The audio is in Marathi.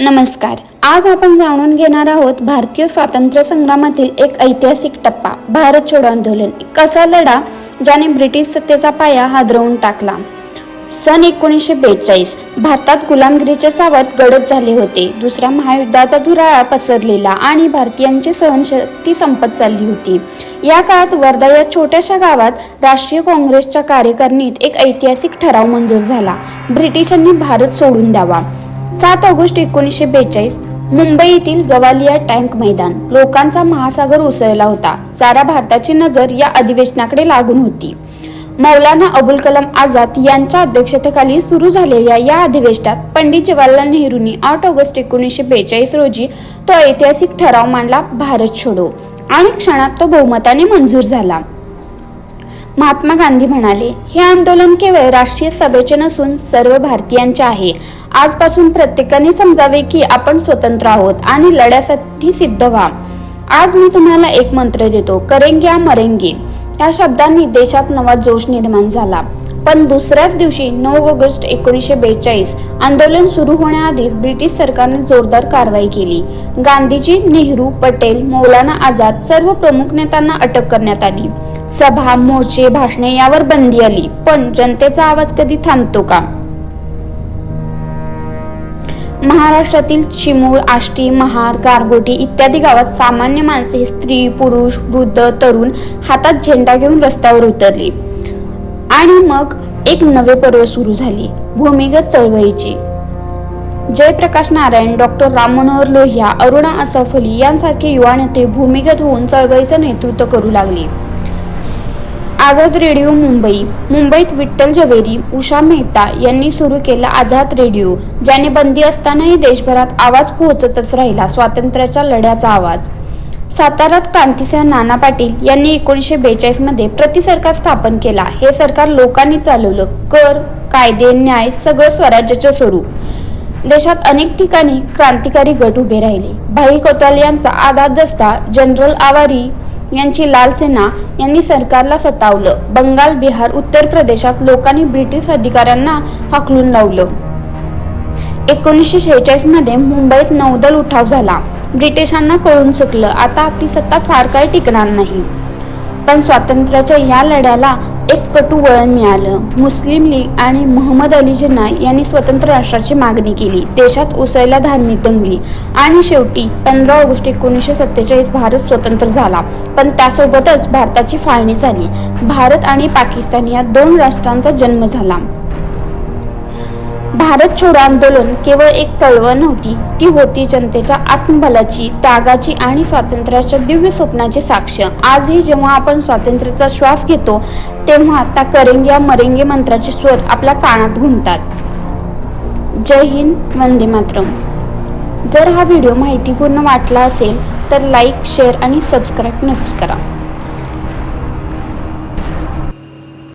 नमस्कार. आज आपण जाणून घेणार आहोत भारतीय स्वातंत्र्य संग्रामातील एक ऐतिहासिक टप्पा भारत छोडो आंदोलन. कसा लढा ज्याने ब्रिटिश सत्तेचा पाया हादरवून टाकला? सन एकोणीसशे बेचाळीस भारतात गुलामगिरीचे सावट गडद झाले होते. दुसऱ्या महायुद्धाचा धुराळा पसरलेला आणि भारतीयांची सहनशक्ती संपत चालली होती. या काळात वर्धा या छोट्याशा गावात राष्ट्रीय काँग्रेसच्या कार्यकारिणीत एक ऐतिहासिक ठराव मंजूर झाला. ब्रिटिशांनी भारत सोडून द्यावा. सात ऑगस्ट एकोणीसशे बेचाळीस मुंबई येथील गवालिया टँक मैदान. लोकांचा महासागर उसळला होता. सारा भारताची नजर या अधिवेशनाकडे लागून होती. मौलाना अबुल कलाम आझाद यांच्या अध्यक्षतेखाली सुरू झालेल्या या अधिवेशनात पंडित जवाहरलाल नेहरूंनी आठ ऑगस्ट एकोणीसशे बेचाळीस रोजी तो ऐतिहासिक ठराव मांडला भारत छोडो. आणि क्षणात तो बहुमताने मंजूर झाला. महात्मा गांधी म्हणाले हे आंदोलन केवळ राष्ट्रीय सभेचे नसून सर्व भारतीयांचे आहे. आजपासून प्रत्येकाने समजावे की आपण स्वतंत्र आहोत आणि लढ्यासाठी सिद्ध व्हा. आज मी तुम्हाला एक मंत्र देतो करेंगे या मरेंगे. या शब्दांनी देशात नवा जोश निर्माण झाला. पण दुसऱ्याच दिवशी नऊ ऑगस्ट एकोणीसशे बेचाळीस आंदोलन सुरू होण्याआधी ब्रिटिश सरकारने जोरदार कारवाई केली. गांधीजी नेहरू पटेल मौलाना आझाद सर्व प्रमुख नेत्यांना अटक करण्यात आली. सभा मोर्चे भाषणे यावर बंदी आली पण जनतेचा आवाज कधी थांबतो का? महाराष्ट्रातील चिमूर आष्टी महार गारगोटी इत्यादी गावात सामान्य माणसे स्त्री पुरुष वृद्ध तरुण हातात झेंडा घेऊन रस्त्यावर उतरली. आणि मग एक नवे पर्व सुरू झाले भूमिगत चळवळीचे. जयप्रकाश नारायण डॉक्टर राम मनोहर लोहिया अरुणा असफ अली यांसारखे युवा नेते भूमिगत होऊन चळवळीचं नेतृत्व करू लागले. आझाद रेडिओ मुंबई मुंबईत विठ्ठल झवेरी उषा मेहता यांनी सुरू केला आझाद रेडिओ ज्याने बंदी असतानाही देशभरात आवाज पोहोचतच राहिला स्वातंत्र्याच्या लढ्याचा आवाज. साताऱ्यात क्रांतीसिंह नाना पाटील यांनी एकोणीसशे बेचाळीसमध्ये स्थापन केला. हे सरकार लोकांनी चालवलं. कर कायदे न्याय सगळं स्वराज्याचं स्वरूप. देशात अनेक ठिकाणी क्रांतिकारी गट उभे राहिले. भाई कोतवाल यांचा आझाद दस्ता जनरल आवारी यांची लाल सेना यांनी सरकारला सतावलं. बंगाल बिहार उत्तर प्रदेशात लोकांनी ब्रिटिश अधिकाऱ्यांना हाकलून लावलं. एकोणीसशे शेहेचाळीसमध्ये मुंबईत नौदल उठाव झाला. ब्रिटिशांना कळून चुकलं आता आपली सत्ता फार काय टिकणार नाही. पण स्वातंत्र्याच्या या लढ्याला एक कटू वळण मिळालं. मुस्लिम लीग आणि मोहम्मद अली जिन्ना यांनी स्वतंत्र राष्ट्राची मागणी केली. देशात उसळल्या धार्मिक दंगली. आणि शेवटी पंधरा ऑगस्ट एकोणीसशे सत्तेचाळीस भारत स्वतंत्र झाला. पण त्यासोबतच भारताची फाळणी झाली. भारत आणि पाकिस्तान या दोन राष्ट्रांचा जन्म झाला. भारत छोडो आंदोलन केवळ एक चळवळ नव्हती. ती होती जनतेच्या आत्मबलाची त्यागाची आणि स्वातंत्र्याच्या दिव्य स्वप्नाची साक्ष. आजही जेव्हा आपण स्वातंत्र्याचा श्वास घेतो तेव्हा त्या करेंगे मरेंगे मंत्राचे स्वर आपल्या कानात घुमतात. जय हिंद वंदे मातरम. जर हा व्हिडिओ माहितीपूर्ण वाटला असेल तर लाईक शेअर आणि सबस्क्राईब नक्की करा.